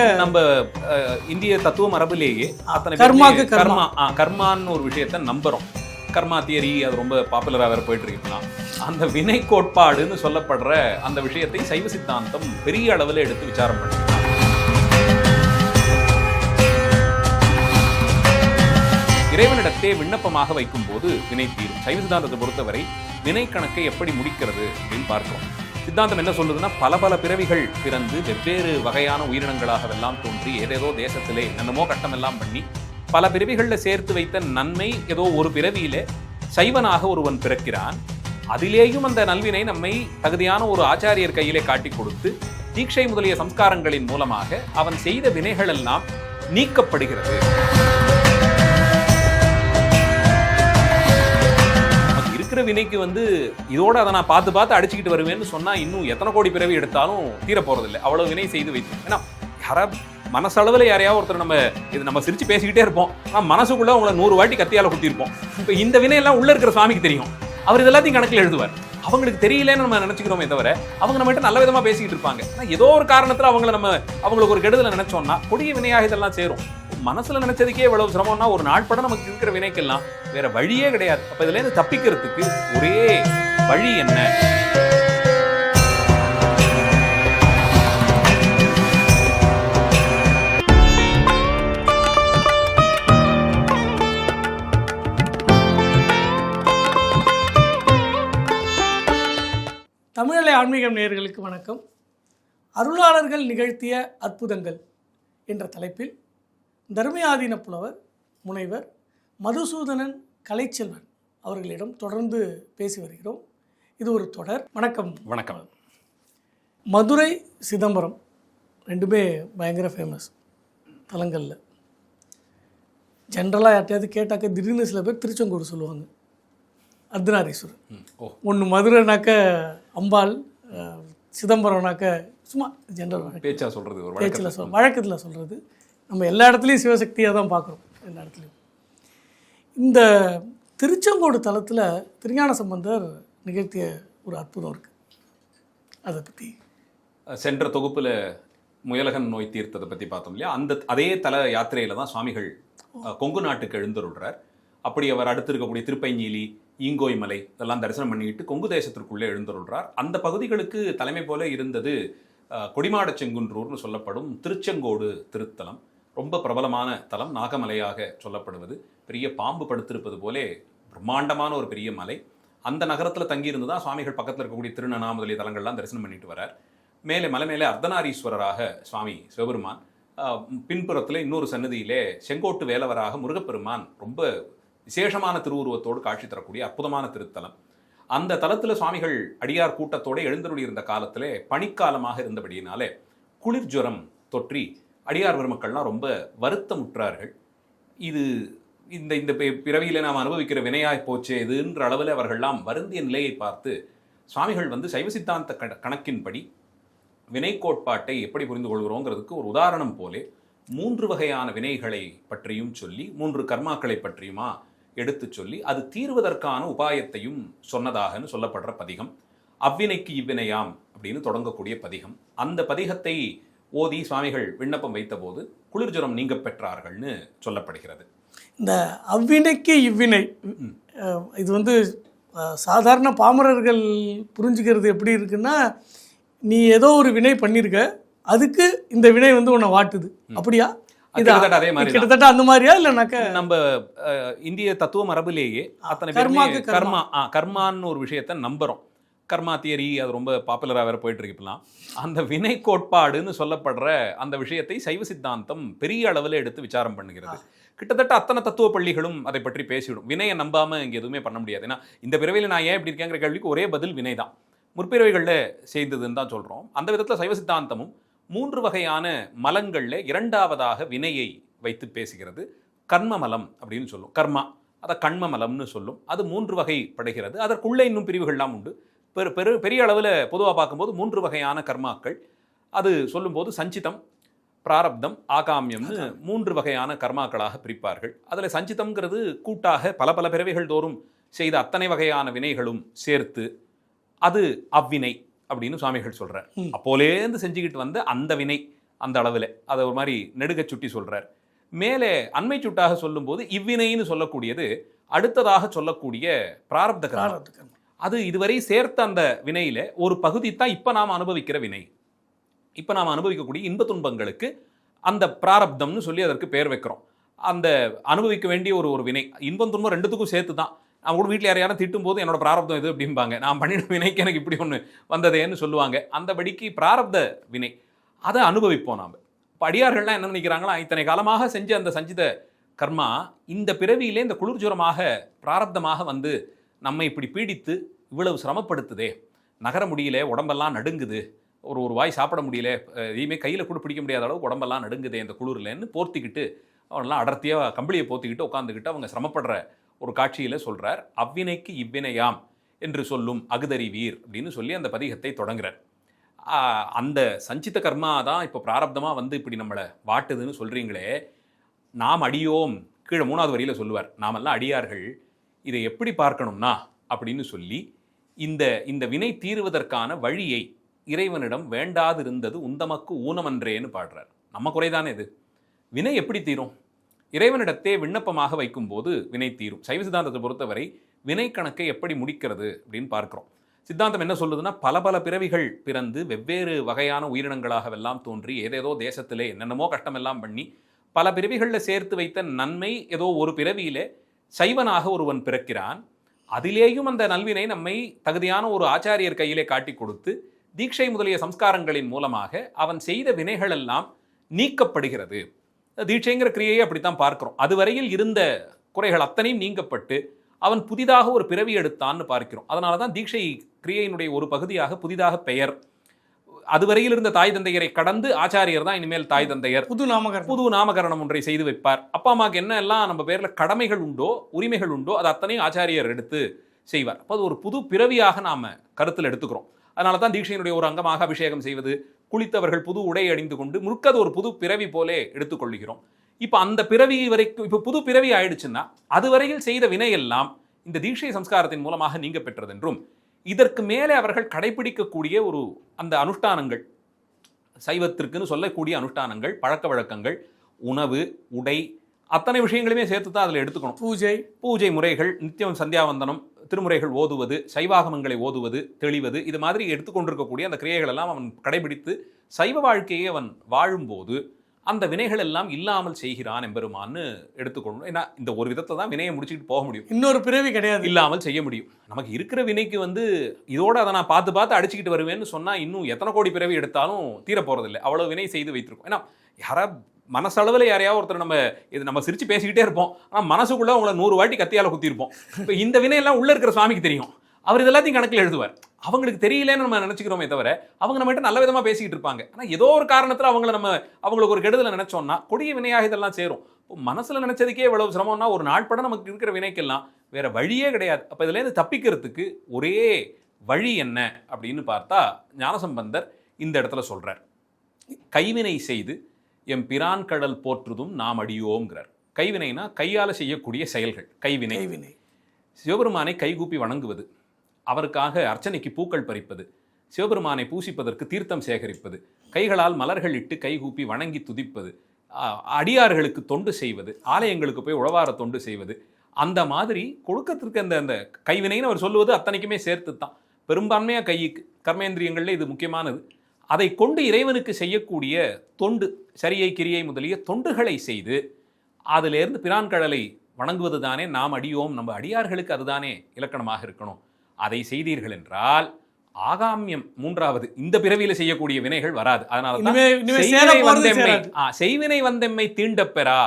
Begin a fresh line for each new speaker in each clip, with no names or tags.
நம்ம இந்திய தத்துவ மரபிலேயே அத்தனை
கர்மாக்கு
கர்மா. கர்மான்னு ஒரு விஷயத்த நம்புறோம். கர்மா தியரி அது ரொம்ப பாப்புலரா வேற போயிட்டு இருக்கலாம் அந்த வினை கோட்பாடுன்னு சொல்லப்படுற அந்த விஷயத்தை சைவ சித்தாந்தம் பெரிய அளவில் எடுத்து விசாரம் பண்ணுது இறைவனிடத்தே விண்ணப்பமாக வைக்கும்போது வினை தீரும். சைவ சித்தாந்தத்தை பொறுத்தவரை வினை கணக்கை எப்படி முடிக்கிறது அப்படின்னு பார்க்கிறோம். சித்தாந்தம் என்ன சொல்லுதுன்னா பல பல பிறவிகள் பிறந்து வெவ்வேறு வகையான உயிரினங்களாகவெல்லாம் தோன்றி ஏதேதோ தேசத்திலே என்னமோ கட்டமெல்லாம் பண்ணி பல பிறவிகளில் சேர்த்து வைத்த நன்மை ஏதோ ஒரு பிறவியிலே சைவனாக ஒருவன் பிறக்கிறான். அதிலேயும் அந்த நல்வினை நம்மை தகுதியான ஒரு ஆச்சாரியர் கையிலே காட்டி கொடுத்து தீட்சை முதலிய சம்ஸ்காரங்களின் மூலமாக அவன் செய்த வினைகள் எல்லாம் நீக்கப்படுகிறது. இருக்கிற வினைக்கு வந்து இதோட அதை நான் பார்த்து பார்த்து அடிச்சுக்கிட்டு வருவேன்னு சொன்னா இன்னும் எத்தனை கோடி பிறவி எடுத்தாலும் தீர போறதில்லை. அவ்வளவு வினை செய்து வைத்து. ஏன்னா யாரா மனசளவில் யாரையாவது ஒருத்தர் நம்ம இது நம்ம சிரிச்சு பேசிக்கிட்டே இருப்போம். ஆனா மனசுக்குள்ள அவங்கள நூறு வாட்டி கத்தியால குத்திருப்போம் இப்போ இந்த வினையெல்லாம் உள்ள இருக்கிற சுவாமிக்கு தெரியும். அவர் இதெல்லாத்தையும் கணக்கில் எழுதுவார். அவங்களுக்கு தெரியலன்னு நம்ம நினச்சிக்கிறோமே தவிர அவங்க நம்மகிட்ட நல்ல விதமா பேசிக்கிட்டு இருப்பாங்க. ஏதோ ஒரு காரணத்துல அவங்கள நம்ம அவங்களுக்கு ஒரு கெடுதலை நினைச்சோம்னா கொடிய வினையாக இதெல்லாம் சேரும். மனசுல நினைச்சதுக்கே இவ்வளவு சிரமம்னா ஒரு நாட்பட நமக்கு இருக்கிற வினைக்கெல்லாம் வேற வழியே கிடையாது. அப்ப இதுல இருந்து தப்பிக்கிறதுக்கு ஒரே வழி என்ன?
தமிழலை ஆன்மீகம் நேயர்களுக்கு வணக்கம். அருளாளர்கள் நிகழ்த்திய அற்புதங்கள் என்ற தலைப்பில் தர்மயாதீன புலவர் முனைவர் மதுசூதனன் கலைச்செல்வன் அவர்களிடம் தொடர்ந்து பேசி வருகிறோம். இது ஒரு தொடர். வணக்கம்.
வணக்கம்.
மதுரை சிதம்பரம் ரெண்டுமே பயங்கர ஃபேமஸ் தலங்களில். ஜென்ரலாக யார்ட்டையாவது கேட்டாக்க திடீர்னு சில பேர் திருச்செங்கோடு சொல்லுவாங்க. அர்த்தநாரீஸ்வரர் ஒன்று மதுரைனாக்க அம்பாள் சிதம்பரம்னாக்க சும்மா ஜென்ரல்
பேச்சா சொல்றது ஒரு
பேச்சில்
வழக்கத்துல.
சொல் வழக்கத்தில் சொல்கிறது நம்ம எல்லா இடத்துலையும் சிவசக்தியாக தான் பார்க்குறோம் எல்லா இடத்துலையும். இந்த திருச்செங்கோடு தலத்தில் திருஞான சம்பந்தர் நிகழ்த்திய ஒரு அற்புதம் இருக்குது அதை பற்றி
சென்ற தொகுப்பில் முயலகன் நோய் தீர்த்ததை பற்றி பார்த்தோம் இல்லையா? அந்த அதே தல யாத்திரையில் தான் சுவாமிகள் கொங்கு நாட்டுக்கு எழுந்தருள்றார் அப்படி அவர் அடுத்து இருக்கக்கூடிய திருப்பைஞ்சீலி ஈங்கோய் மலை இதெல்லாம் தரிசனம் பண்ணிக்கிட்டு கொங்கு தேசத்திற்குள்ளே எழுந்தருள்றார் அந்த பகுதிகளுக்கு தலைமை போல இருந்தது கொடிமாட செங்குன்றூர்னு சொல்லப்படும் திருச்செங்கோடு திருத்தலம். ரொம்ப பிரபலமான தலம் நாகமலையாக சொல்லப்படுவது. பெரிய பாம்பு படுத்திருப்பது போலே பிரம்மாண்டமான ஒரு பெரிய மலை. அந்த நகரத்தில் தங்கியிருந்து தான் சுவாமிகள் பக்கத்தில் இருக்கக்கூடிய திருநனா தலங்கள்லாம் தரிசனம் பண்ணிட்டு வரார். மேலே மலை மேலே அர்த்தநாரீஸ்வரராக சுவாமி சிவபெருமான் பின்புறத்தில் இன்னொரு சன்னதியிலே செங்கோட்டு வேலவராக முருகப்பெருமான் ரொம்ப விசேஷமான திருவுருவத்தோடு காட்சி தரக்கூடிய அற்புதமான திருத்தலம். அந்த தலத்தில் சுவாமிகள் அடியார் கூட்டத்தோடு எழுந்தருளி இருந்த காலத்திலே பனிக்காலமாக இருந்தபடியினாலே குளிர் ஜுரம் தொற்றி அடியார் பெருமக்கள்லாம் ரொம்ப வருத்தமுற்றார்கள். இது இந்த இந்த பிறவியில் நாம் அனுபவிக்கிற வினையாய் போச்சே இதுன்ற அளவில் அவர்கள்லாம் வருந்திய நிலையை பார்த்து சுவாமிகள் வந்து சைவ சித்தாந்த கணக்கின்படி வினை கோட்பாட்டை எப்படி புரிந்து கொள்கிறோங்கிறதுக்கு ஒரு உதாரணம் போலே மூன்று வகையான வினைகளை பற்றியும் சொல்லி மூன்று கர்மாக்களை பற்றியுமா எடுத்துச் சொல்லி அது தீர்வதற்கான உபாயத்தையும் சொன்னதாகன்னு சொல்லப்படுற பதிகம். அவ்வினைக்கு இவ்வினையாம் அப்படின்னு தொடங்கக்கூடிய பதிகம். அந்த பதிகத்தை ஓதி சுவாமிகள் விண்ணப்பம் வைத்தபோது குளிர்ஜுரம் நீங்க பெற்றார்கள்னு சொல்லப்படுகிறது.
இந்த அவ்வினைக்கு இவ்வினை இது வந்து சாதாரண பாமரர்கள் புரிஞ்சுக்கிறது எப்படி இருக்குன்னா நீ ஏதோ ஒரு வினை பண்ணியிருக்க அதுக்கு இந்த வினை வந்து உன்னை வாட்டுது. அப்படியா?
அதே மாதிரி.
கிட்டத்தட்ட அந்த மாதிரியா இல்லைனாக்க
நம்ம இந்திய தத்துவ மரபிலேயே அத்தனை கர்மா ஆ, கர்மான்னு ஒரு விஷயத்த நம்புறோம். கர்மா தியரி அது ரொம்ப பாப்புலரா வேற போயிட்டு இப்பலாம் அந்த வினை கோட்பாடுன்னு சொல்லப்படுற அந்த விஷயத்தை சைவ சித்தாந்தம் பெரிய அளவில் எடுத்து விசாரம் பண்ணுகிறது. கிட்டத்தட்ட அத்தனை தத்துவ பள்ளிகளும் அதை பற்றி பேசிவிடும். வினையை நம்பாம இங்க எதுவுமே பண்ண முடியாது. ஏன்னா இந்த பிறவியில் நான் ஏன் இப்படி இருக்கேங்கிற கேள்விக்கு ஒரே பதில் வினை தான். முற்பிறவைகளில் செய்ததுன்னு தான் சொல்றோம். அந்த விதத்துல சைவ சித்தாந்தமும் மூன்று வகையான மலங்கள்ல இரண்டாவதாக வினையை வைத்து பேசுகிறது. கர்ம மலம் அப்படின்னு சொல்லும். கர்மா. அதை கண்ம மலம்னு சொல்லும். அது மூன்று வகை படுகிறது அதற்குள்ளே இன்னும் பிரிவுகள்லாம் உண்டு. பெரு பெரு பெரிய அளவில் பொதுவாக பார்க்கும்போது மூன்று வகையான கர்மாக்கள். அது சொல்லும்போது சஞ்சிதம் பிராரப்தம் ஆகாமியம்னு மூன்று வகையான கர்மாக்களாக பிரிப்பார்கள். அதில் சஞ்சிதம்ங்கிறது கூட்டாக பல பல பிறவைகள் தோறும் செய்த அத்தனை வகையான வினைகளும் சேர்த்து அது அவ்வினை அப்படின்னு சுவாமிகள் சொல்றார்.
ம்.
அப்போலேந்து செஞ்சுக்கிட்டு வந்த அந்த வினை அந்த அளவில். அதை ஒரு மாதிரி நெடுக சுட்டி சொல்றார். மேலே அண்மை சுட்டாக சொல்லும்போது இவ்வினைன்னு சொல்லக்கூடியது அடுத்ததாக சொல்லக்கூடிய பிராரப்த கர்மா. அது இதுவரை சேர்த்த அந்த வினையில ஒரு பகுதி தான் இப்போ நாம் அனுபவிக்கிற வினை. இப்போ நாம் அனுபவிக்கக்கூடிய இன்ப துன்பங்களுக்கு அந்த பிராரப்தம்னு சொல்லி அதற்கு பேர் வைக்கிறோம். அந்த அனுபவிக்க வேண்டிய ஒரு ஒரு வினை. இன்பம் துன்பம் ரெண்டுத்துக்கும் சேர்த்து தான் அவங்க கூட வீட்டில் யாரையாரும் திட்டும் போது என்னோட பிராரப்தம் இது அப்படிம்பாங்க. நான் பண்ணின வினைக்கு எனக்கு இப்படி ஒன்று வந்ததேன்னு சொல்லுவாங்க. அந்தபடிக்கு பிராரப்த வினை. அதை அனுபவிப்போம் நாம். படியார்கள்லாம் என்ன நினைக்கிறாங்களா இத்தனை காலமாக செஞ்ச அந்த சஞ்சித கர்மா இந்த பிறவியிலே இந்த குளிர்ஜுரமாக பிராரப்தமாக வந்து நம்மை இப்படி பீடித்து இவ்வளவு சிரமப்படுத்துதே. நகர முடியல உடம்பெல்லாம் நடுங்குது. ஒரு ஒரு வாய் சாப்பிட முடியல எதையுமே கையில் கூட பிடிக்க முடியாத அளவுக்கு உடம்பெல்லாம் நடுங்குதே இந்த குளிர்லன்னு போர்த்திக்கிட்டு அவனெல்லாம் அடர்த்தியாக கம்பளியை போத்திக்கிட்டு உட்காந்துக்கிட்டு அவங்க சிரமப்படுற ஒரு காட்சியில் சொல்கிறார் அவ்வினைக்கு இவ்வினையாம் என்று சொல்லும் அகுதறிவீர் அப்படின்னு சொல்லி அந்த பதிகத்தை தொடங்குறார். அந்த சஞ்சித்த கர்மா தான் இப்போ பிராரப்தமாக வந்து இப்படி நம்மளை வாட்டுதுன்னு சொல்கிறீங்களே நாம் அடியோம் கீழே மூணாவது வரியில் சொல்லுவார் நாமெல்லாம் அடியார்கள் இதை எப்படி பார்க்கணும்னா அப்படின்னு சொல்லி இந்த இந்த வினை தீருவதற்கான வழியை இறைவனிடம் வேண்டாதிருந்தது உந்தமக்கு ஊனமன்றேன்னு பாடுறார். நம்ம குறைதானே இது? வினை எப்படி தீரும்? இறைவனிடத்தே விண்ணப்பமாக வைக்கும்போது வினை தீரும். சைவ சித்தாந்தத்தை பொறுத்தவரை வினை கணக்கை எப்படி முடிக்கிறது அப்படின்னு பார்க்குறோம். சித்தாந்தம் என்ன சொல்லுதுன்னா பல பல பிறவிகள் பிறந்து வெவ்வேறு வகையான உயிரினங்களாகவெல்லாம் தோன்றி ஏதேதோ தேசத்திலே என்னென்னமோ கஷ்டமெல்லாம் பண்ணி பல பிறவிகளில் சேர்த்து வைத்த நன்மை ஏதோ ஒரு பிறவியிலே சைவனாக ஒருவன் பிறக்கிறான். அதிலேயும் அந்த நல்வினை நம்மை தகுதியான ஒரு ஆச்சாரியர் கையிலே காட்டி கொடுத்து தீட்சை முதலிய சம்ஸ்காரங்களின் மூலமாக அவன் செய்த வினைகள் எல்லாம் நீக்கப்படுகிறது. தீட்சைங்கிற கிரியையை அப்படித்தான் பார்க்கிறோம். அதுவரையில் இருந்த குறைகள் அத்தனையும் நீங்கப்பட்டு அவன் புதிதாக ஒரு பிறவி எடுத்தான்னு பார்க்கிறோம். அதனால தான் தீட்சை கிரியையினுடைய ஒரு பகுதியாக புதிதாக பெயர் அதுவரையில் இருந்த தாய் தந்தையரை கடந்து ஆச்சாரியர் தான் இனிமேல் தாய் தந்தையர்.
புது நாமகரணம்.
புது நாமகரணம் ஒன்றை செய்து வைப்பார். அப்பா அம்மாவுக்கு என்ன எல்லாம் நம்ம பேர்ல கடமைகள் உண்டோ உரிமைகள் உண்டோ அது அத்தனையும் ஆச்சாரியர் எடுத்து செய்வார். அப்போ அது ஒரு புது பிறவியாக நாம கருத்தில் எடுத்துக்கிறோம். அதனால தான் தீட்சையினுடைய ஒரு அங்கமாக அபிஷேகம் செய்வது குளித்தவர்கள் புது உடை அணிந்து கொண்டு முழுக்க அது ஒரு புது பிறவி போலே எடுத்துக்கொள்கிறோம் இப்போ அந்த பிறவி வரைக்கும் இப்போ புது பிறவி ஆயிடுச்சுன்னா அதுவரையில் செய்த வினையெல்லாம் இந்த தீட்சை சம்ஸ்காரத்தின் மூலமாக நீங்க பெற்றதென்றும் இதற்கு மேலே அவர்கள் கடைபிடிக்கக்கூடிய ஒரு அந்த அனுஷ்டானங்கள் சைவத்திற்குன்னு சொல்லக்கூடிய அனுஷ்டானங்கள் பழக்க வழக்கங்கள் உணவு உடை அத்தனை விஷயங்களுமே சேர்த்து தான் அதில் எடுத்துக்கணும்.
பூஜை.
பூஜை முறைகள் நித்தியம் சந்தியாவந்தனம் திருமுறைகள் ஓதுவது சைவாகமங்களை ஓதுவது தெளிவது இது மாதிரி எடுத்துக்கொண்டிருக்கக்கூடிய அந்த கிரியைகள் எல்லாம் அவன் கடைபிடித்து சைவ வாழ்க்கையை அவன் வாழும்போது அந்த வினைகள் எல்லாம் இல்லாமல் செய்கிறான் எம்பெருமான்னு எடுத்துக்கொள்ளணும். ஏன்னா இந்த ஒரு விதத்தை தான் வினையை முடிச்சுக்கிட்டு போக முடியும்.
இன்னொரு பிறவி கிடையாது.
இல்லாமல் செய்ய முடியும். நமக்கு இருக்கிற வினைக்கு வந்து இதோட அதை நான் பார்த்து பார்த்து அடிச்சுக்கிட்டு வருவேன்னு சொன்னா இன்னும் எத்தனை கோடி பிறவி எடுத்தாலும் தீர போறதில்லை. அவ்வளவு வினை செய்து வைத்திருக்கோம். ஏன்னா யாரா மனசளவில் யாரையாவது ஒருத்தர் நம்ம இது நம்ம சிரிச்சு பேசிக்கிட்டே இருப்போம். ஆனால் மனசுக்குள்ள உங்களை நூறு வாட்டி கத்தியால குத்திருப்போம் இப்போ இந்த வினையெல்லாம் உள்ள இருக்கிற சுவாமிக்கு தெரியும். அவர் இதெல்லாத்தையும் கணக்கில் எழுதுவார். அவங்களுக்கு தெரியலன்னு நம்ம நினைச்சுக்கிறோமே தவிர அவங்க நம்மகிட்ட நல்ல விதமா பேசிக்கிட்டு இருப்பாங்க. ஆனால் ஏதோ ஒரு காரணத்துல அவங்கள நம்ம அவங்களுக்கு ஒரு கெடுதலை நினைச்சோம்னா கொடிய வினையாக இதெல்லாம் சேரும். இப்போ மனசுல நினைச்சதுக்கே இவ்வளவு சிரமம்னா ஒரு நாள் படம் நமக்கு இருக்கிற வினைக்கெல்லாம் வேற வழியே கிடையாது. அப்போ இதுலேருந்து தப்பிக்கிறதுக்கு ஒரே வழி என்ன அப்படின்னு பார்த்தா ஞானசம்பந்தர் இந்த இடத்துல சொல்றார். கைவினை செய்து எம் பிரான் கடல் போற்றுதும் நாம் அடியோங்கிறார் கைவினைனா கையால செய்யக்கூடிய செயல்கள் கைவினை.
கைவினை.
சிவபெருமானை கைகூப்பி வணங்குவது. அவருக்காக அர்ச்சனைக்கு பூக்கள் பறிப்பது சிவபெருமானை பூசிப்பதற்கு தீர்த்தம் சேகரிப்பது கைகளால் மலர்கள் இட்டு கைகூப்பி வணங்கி துதிப்பது அடியார்களுக்கு தொண்டு செய்வது ஆலயங்களுக்கு போய் உழவார தொண்டு செய்வது அந்த மாதிரி கொடுக்கத்திற்கு அந்த அந்த கைவினைன்னு அவர் சொல்லுவது அத்தனைக்குமே சேர்த்து தான் பெரும்பான்மையாக கைக்கு கர்மேந்திரியங்களில் இது முக்கியமானது. அதை கொண்டு இறைவனுக்கு செய்யக்கூடிய தொண்டு சரியை கிரியை முதலிய தொண்டுகளை செய்து அதிலிருந்து பிரான் கடலை வணங்குவது தானே நாம் அடியோம் நம்ம அடியார்களுக்கு அதுதானே இலக்கணமாக இருக்கணும். அதை செய்தீர்கள் என்றால் ஆகாமியம் மூன்றாவது இந்த பிறவியில செய்யக்கூடிய வினைகள் வராது. அதனால செய்வினை
போறது
வந்தெம்மை தீண்டப்பெறா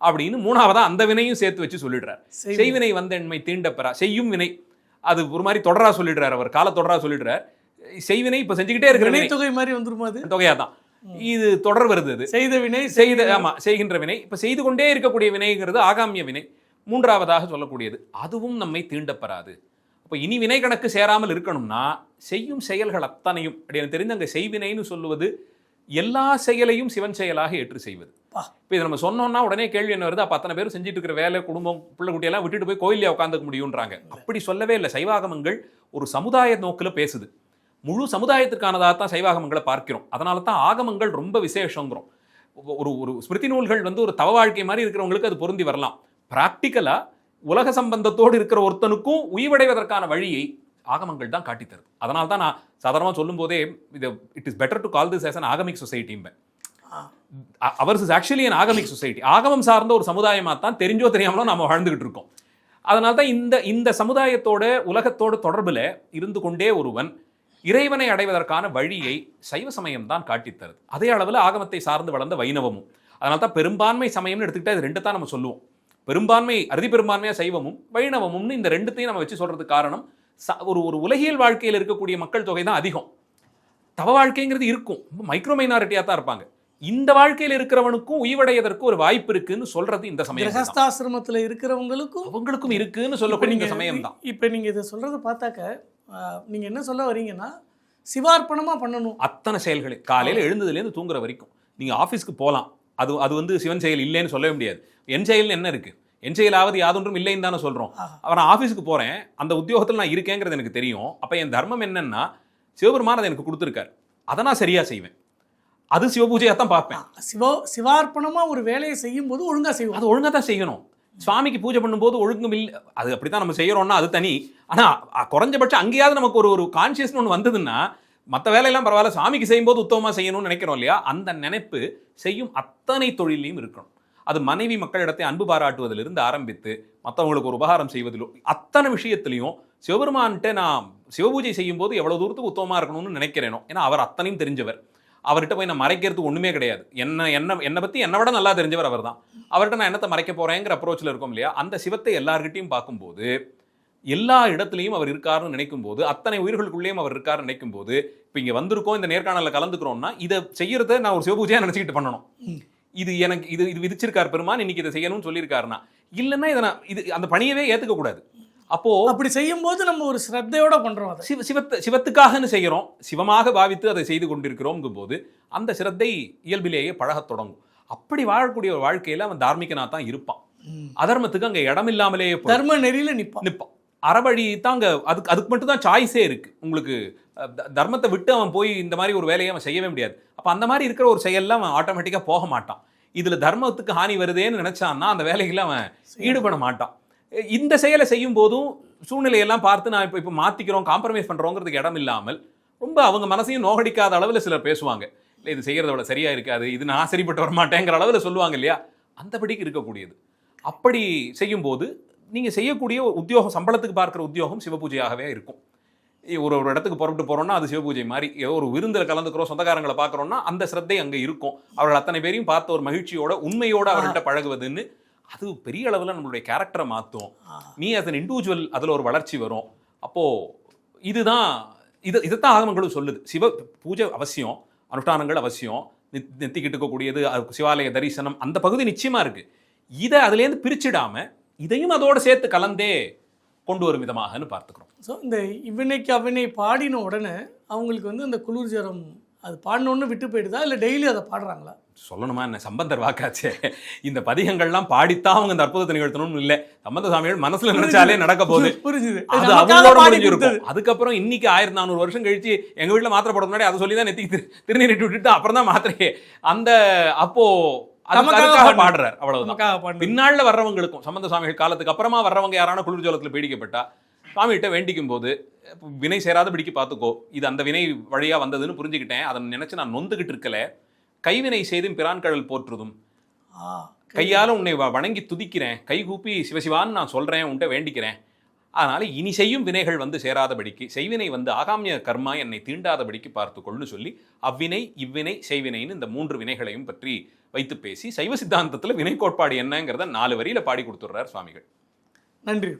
அப்படின்னு மூணாவதா அந்த வினையும் சேர்த்து வச்சு சொல்லிடுறார்.
செய்வினை.
செய்வினை வந்தென்மை தீண்டப்பெறா செய்யும் வினை. அது ஒரு மாதிரி தொடரா சொல்லிடுறார் அவர் கால தொடரா சொல்லிடுறார். செய்வினை இப்ப செஞ்சுக்கிட்டே இருக்கிற
வினைத்தொகை மாதிரி வந்துருமா அது?
தொகையா தான் இது தொடர் வருது அது.
செய்த வினை
செய்த ஆமா செய்கின்ற வினை. இப்ப செய்து கொண்டே இருக்கக்கூடிய வினைங்கிறது ஆகாமிய வினை. மூன்றாவதாக சொல்லக்கூடியது அதுவும் நம்மை தீண்டப்பெறாது. அப்ப இனி வினை கணக்கு சேராமல் இருக்கணும்னா செய்யும் செயல்கள் அத்தனையும் அப்படி எனக்கு தெரிந்து அங்க செய்வினைன்னு சொல்லுவது எல்லா செயலையும் சிவன் செயலாக ஏற்று செய்வது. இப்போ இதை நம்ம சொன்னோம்னா உடனே கேள்வி என்ன வருது? அப்ப அத்தனை பேர் செஞ்சுட்டு இருக்கிற வேலை குடும்பம் பிள்ளை குட்டியெல்லாம் விட்டுட்டு போய் கோயிலே உட்காந்துக்க முடியுன்றாங்க அப்படி சொல்லவே இல்லை. சைவாகமங்கள் ஒரு சமுதாய நோக்குல பேசுது. முழு சமுதாயத்திற்கானதாக தான் சைவாகமங்களை பார்க்கிறோம். அதனால தான் ஆகமங்கள் ரொம்ப விசேஷங்கிறோம். ஒரு ஒரு ஸ்மிருதி நூல்கள் வந்து ஒரு தவ வாழ்க்கை மாதிரி இருக்கிறவங்களுக்கு அது பொருந்தி வரலாம். ப்ராக்டிக்கலா உலக சம்பந்தத்தோடு இருக்கிற ஒருத்தனுக்கும் உய்வடைவதற்கான வழியை ஆகமங்கள் தான் காட்டித் தருது. அதனால தான் நான் சாதாரணமாக சொல்லும்போதே இது it is better to call this as an Agamic சொசைட்டிம்பேன் ours is actually an Agamic society ஆகமம் சார்ந்த ஒரு சமுதாயமாக தான் தெரிஞ்சோ தெரியாமலோ நம்ம வாழ்ந்துகிட்டு இருக்கோம். அதனால தான் இந்த இந்த சமுதாயத்தோட உலகத்தோட தொடர்புல இருந்து கொண்டே ஒருவன் இறைவனை அடைவதற்கான வழியை சைவ சமயம் தான் காட்டித் தருது. அதே அளவில் ஆகமத்தை சார்ந்து வளர்ந்த வைணவமும். அதனால தான் பெரும்பான்மை சமயம்னு எடுத்துக்கிட்டா இது ரெண்டு தான் நம்ம சொல்லுவோம். பெரும்பான்மை அறுதி பெரும்பான்மையா சைவமும் வைணவமும்னு இந்த ரெண்டுத்தையும் நம்ம வச்சு சொல்றதுக்கு காரணம் ச- ஒரு ஒரு உலகியல் வாழ்க்கையில் இருக்கக்கூடிய மக்கள் தொகை தான் அதிகம். தவ வாழ்க்கைங்கிறது இருக்கும். மைக்ரோ மைனாரிட்டியாக தான் இருப்பாங்க. இந்த வாழ்க்கையில் இருக்கிறவனுக்கும் உய்வடையதற்கு ஒரு வாய்ப்பு இருக்குன்னு சொல்றது இந்த சமயம்.
கிரகஸ்தாசிரமத்தில் இருக்கிறவங்களுக்கும்
அவங்களுக்கும் இருக்குன்னு சொல்லக்கூடிய இந்த சமயம் தான்.
இப்போ நீங்கள் இதை சொல்கிறத பார்த்தாக்க ஆஹ், நீங்க என்ன சொல்ல வரீங்கன்னா சிவார்ப்பணமா பண்ணணும்.
அத்தனை செயல்களை காலையில எழுந்ததுலேருந்து தூங்குற வரைக்கும். நீங்க ஆஃபீஸ்க்கு போகலாம் அது அது வந்து சிவன் செயல் இல்லைன்னு சொல்லவே முடியாது. என் செயல்னு என்ன இருக்கு? என் செயலாவது யாதொன்றும் இல்லைன்னு தானே
ஆஹா.
அவன் நான் ஆஃபீஸுக்கு போறேன் அந்த உத்தியோகத்தில் நான் இருக்கேங்கிறது எனக்கு தெரியும். அப்ப என் தர்மம் என்னன்னா சிவபெருமான் அதை எனக்கு கொடுத்துருக்காரு. அதை நான் சரியா செய்வேன். அது சிவபூஜையாக தான் பார்ப்பேன்
சிவா சிவார்ப்பணமா ஒரு வேலையை செய்யும்போது ஒழுங்கா செய்வோம்.
அது ஒழுங்கா தான் செய்யணும். சுவாமிக்கு பூஜை பண்ணும்போது ஒழுங்கும் இல்லை அது அப்படித்தான் நம்ம செய்யறோம்னா அது தனி. ஆனா அ- குறைஞ்சபட்சம் அங்கேயாவது நமக்கு ஒரு ஒரு கான்சியஸ் ஒன்று வந்ததுன்னா மற்ற வேலையெல்லாம் பரவாயில்ல சாமிக்கு செய்யும்போது உத்தமமாக செய்யணும்னு நினைக்கிறோம் இல்லையா? அந்த நினைப்பு செய்யும் அத்தனை தொழிலையும் இருக்கணும். அது மனைவி மக்களிடத்தை அன்பு பாராட்டுவதிலிருந்து ஆரம்பித்து மற்றவங்களுக்கு ஒரு உபகாரம் செய்வதிலும் அத்தனை விஷயத்திலையும் சிவபெருமான்கிட்ட நான் சிவபூஜை செய்யும்போது எவ்வளோ தூரத்துக்கு உத்தமமாக இருக்கணும்னு நினைக்கிறேனோ ஏன்னா அவர் அத்தனையும் தெரிஞ்சவர். அவர்கிட்ட போய் நான் மறைக்கிறதுக்கு ஒன்றுமே கிடையாது. என்ன என்ன என்னை பற்றி என்னை விட நல்லா தெரிஞ்சவர் அவர் தான் அவர்கிட்ட நான் என்னத்தை மறைக்க போகிறேங்கிற அப்ரோச்சில் இருக்கோம் இல்லையா? அந்த சிவத்தை எல்லார்கிட்டையும் பார்க்கும்போது எல்லா இடத்துலையும் அவர் இருக்காருன்னு நினைக்கும் போது அத்தனை உயிர்களுக்குள்ளேயும் அவர் இருக்காருன்னு நினைக்கும் போது இப்போ இங்கே வந்திருக்கோம் இந்த நேர்காணலில் கலந்துக்கிறோம்னா இதை செய்யறத நான் ஒரு சிவபூஜையாக நினச்சிக்கிட்டு பண்ணணும். இது எனக்கு இது இது விதிச்சிருக்கார் பெருமான் இன்னைக்கு இதை செய்யணும்னு சொல்லியிருக்காருன்னா இல்லைன்னா இதை நான் இது அந்த பணியவே ஏற்றுக்க கூடாது. அப்போ
அப்படி செய்யும்போது நம்ம ஒரு ஸ்ரத்தையோட பண்றோம்
சிவ சிவத்தை சிவத்துக்காகன்னு செய்கிறோம் சிவமாக பாவித்து அதை செய்து கொண்டிருக்கிறோம்ங்கும் போது அந்த சிரத்தை இயல்பிலேயே பழகத் தொடங்கும். அப்படி வாழக்கூடிய ஒரு வாழ்க்கையில அவன் தார்மீகனா தான் இருப்பான் அதர்மத்துக்கு அங்க இடம் இல்லாமலேயே போயிடும்.
தர்ம நெறியில நிப்பான்.
நிற்பான் அறவழி தான் அதுக்கு அதுக்கு மட்டும் தான் சாய்ஸே இருக்கு. உங்களுக்கு த- தர்மத்தை விட்டு அவன் போய் இந்த மாதிரி ஒரு வேலையை அவன் செய்யவே முடியாது. அப்போ அந்த மாதிரி இருக்கிற ஒரு செயலில் அவன் ஆட்டோமேட்டிக்காக போக மாட்டான். இதில் தர்மத்துக்கு ஹானி வருதேன்னு நினச்சான்னா அந்த வேலைகளை அவன் ஈடுபட மாட்டான். இந்த செயலை செய்யும் போதும் சூழ்நிலையெல்லாம் பார்த்து நான் இப்போ இப்போ மாற்றிக்கிறோம் காம்ப்ரமைஸ் பண்ணுறோங்கிறதுக்கு இடம் இல்லாமல் ரொம்ப அவங்க மனசையும் நோகடிக்காத அளவில் சிலர் பேசுவாங்க. இல்லை இது செய்கிறத விட சரியாக இருக்காது. இது நான் சரிப்பட்டு வரமாட்டேங்கிற அளவில் சொல்லுவாங்க இல்லையா? அந்தபடிக்கு இருக்கக்கூடியது. அப்படி செய்யும்போது நீங்க செய்யக்கூடிய ஒரு உத்தியோகம் சம்பளத்துக்கு பார்க்குற உத்தியோகம் சிவபூஜையாகவே இருக்கும். ஒரு ஒரு இடத்துக்கு புறப்பட்டு போறோம்னா அது சிவபூஜை மாதிரி ஏதோ ஒரு விருந்தில் கலந்துக்கிறோம் சொந்தக்காரங்களை பார்க்குறோம்னா அந்த சிரத்தை அங்கே இருக்கும். அவர்கள் அத்தனை பேரையும் பார்த்த ஒரு மகிழ்ச்சியோட உண்மையோட அவர்கள்ட்ட பழகுவதுன்னு அது பெரிய அளவில் நம்மளுடைய கேரக்டரை மாற்றும் நீ as an இண்டிவிஜுவல் அதில் ஒரு வளர்ச்சி வரும். அப்போ இதுதான் இது இதைத்தான் ஆகமங்களும் சொல்லுது. சிவ பூஜை அவசியம் அனுஷ்டானங்கள் அவசியம். நெத்- நெத்திக்கிட்டு இருக்கக்கூடியது சிவாலய தரிசனம் அந்த பகுதி நிச்சயமா இருக்கு. இதை அதுலேருந்து பிரிச்சிடாம இதையும் அதோட சேர்த்து கலந்தே கொண்டு வரும் விதமாகன்னு பார்த்துக்கிறோம்.
ஸோ இந்த இவ்வினைக்கு அவ்வினை பாடின உடனே அவங்களுக்கு வந்து அந்த குளிர் ஜரம் அது பாடினோன்னு விட்டு போயிடுதா? இல்லை டெய்லி அதை பாடுறாங்களா?
சொல்லணுமா என்ன? சம்பந்தர் வாக்காச்சே. இந்த பதிகங்கள்லாம் பாடித்தான் அவங்க இந்த அற்புதத்தை நிகழ்த்தணும்னு இல்லை. சம்பந்த சாமிகள் மனசுல நினைச்சாலே நடக்க போகுது.
புரிஞ்சுது.
அது அவங்களோட முடிஞ்சிருக்கும். அதுக்கப்புறம் இன்னைக்கு ஆயிரத்தி நானூறு வருஷம் கழிச்சு எங்க வீட்டுல மாத்திரை போட முன்னாடி அதை சொல்லி தான் திரு- திருநீரிட்டு விட்டுட்டு அப்புறம் தான் மாத்திரையே. அந்த அப்போ
நமக்காக.
பாடுறார் அவ்வளவுதான். பின்னாள்ல வர்றவங்களுக்கும் சம்பந்த சுவாமிகள் காலத்துக்கு அப்புறமா வர்றவங்க யாரான குளிர் ஜோலத்துல பீடிக்கப்பட்டா சுவாமிகிட்ட வேண்டிக்கும் போது வினை சேராத பிடிக்க பார்த்துக்கோ இது அந்த வினை வழியா வந்ததுன்னு புரிஞ்சுக்கிட்டேன். அதை நினைச்சு நான் நொந்துகிட்டு இருக்கல. கைவினை செய்தும் பிரான் கடல் போற்றுதும். கையால உன்னை வணங்கி துதிக்கிறேன். கை கூப்பி சிவசிவான்னு நான் சொல்றேன் உன்கிட்ட வேண்டிக்கிறேன். அதனால் இனி செய்யும் வினைகள் வந்து சேராதபடிக்கு செய்வினை வந்து ஆகாமிய கர்மா என்னை தீண்டாதபடிக்கு பார்த்துக்கொள்னு சொல்லி அவ்வினை இவ்வினை செய்வினைன்னு இந்த மூன்று வினைகளையும் பற்றி வைத்து பேசி சைவ சித்தாந்தத்தில் வினை கோட்பாடு என்னங்கிறத நாலு வரியில் பாடி கொடுத்துட்றார் சுவாமிகள்.
நன்றி.